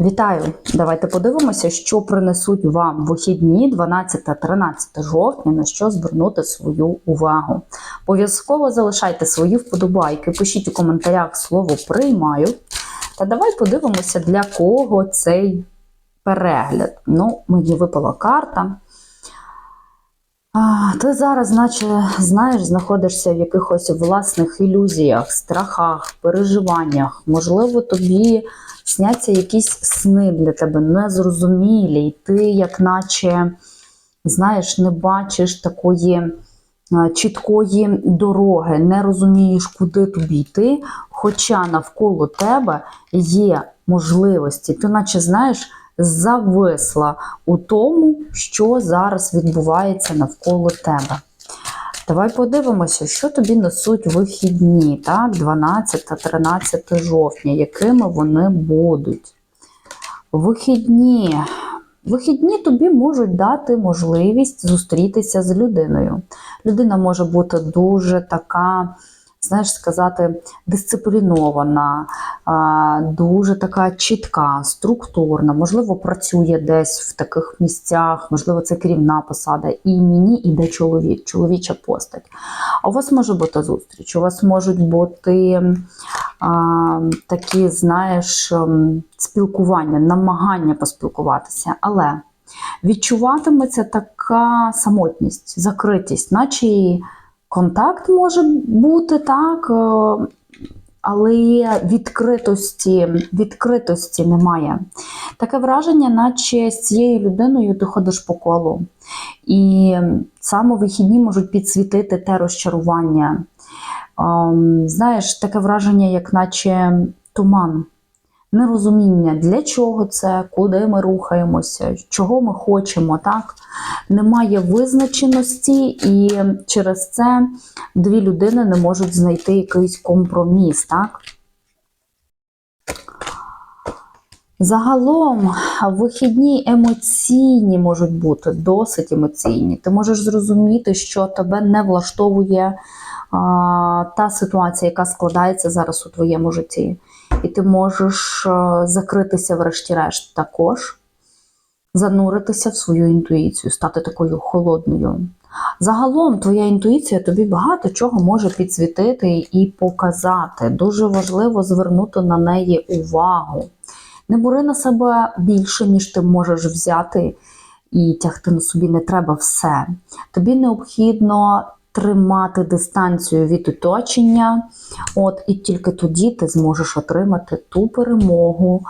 Вітаю! Давайте подивимося, що принесуть вам вихідні 12-13 жовтня, на що звернути свою увагу. Обов'язково залишайте свої вподобайки, пишіть у коментарях слово приймаю. Та давай подивимося, для кого цей перегляд. Ну, мені випала карта. Ти зараз, наче, знаєш, знаходишся в якихось власних ілюзіях, страхах, переживаннях. Можливо, тобі сняться якісь сни для тебе незрозумілі, і ти, як наче, знаєш, не бачиш такої чіткої дороги, не розумієш, куди тобі йти, хоча навколо тебе є можливості. Ти, наче, знаєш, зависла у тому, що зараз відбувається навколо тебе. Давай подивимося, що тобі несуть вихідні, так, 12 та 13 жовтня, якими вони будуть. Вихідні. Вихідні тобі можуть дати можливість зустрітися з людиною. Людина може бути дуже така, знаєш, сказати, дисциплінована, дуже така чітка, структурна, можливо, працює десь в таких місцях, можливо, це керівна посада, і мені іде чоловік, чоловіча постать. А у вас може бути зустріч, у вас можуть бути а, такі, знаєш, ем, спілкування, намагання поспілкуватися, але відчуватиметься така самотність, закритість, наче контакт може бути так, е, але відкритості, відкритості немає. Таке враження, наче з цією людиною ти ходиш по колу. І саме вихідні можуть підсвітити те розчарування. Ем, Знаєш, таке враження, як наче туман. Нерозуміння, для чого це, куди ми рухаємося, чого ми хочемо, так? Немає визначеності, і через це дві людини не можуть знайти якийсь компроміс, так? Загалом вихідні емоційні можуть бути, досить емоційні. Ти можеш зрозуміти, що тебе не влаштовує а, та ситуація, яка складається зараз у твоєму житті. І ти можеш закритися, врешті-решт, також, зануритися в свою інтуїцію, стати такою холодною. Загалом, твоя інтуїція тобі багато чого може підсвітити і показати. Дуже важливо звернути на неї увагу. Не бери на себе більше, ніж ти можеш взяти, і тягти на собі не треба все. Тобі необхідно тримати дистанцію від оточення, от і тільки тоді ти зможеш отримати ту перемогу,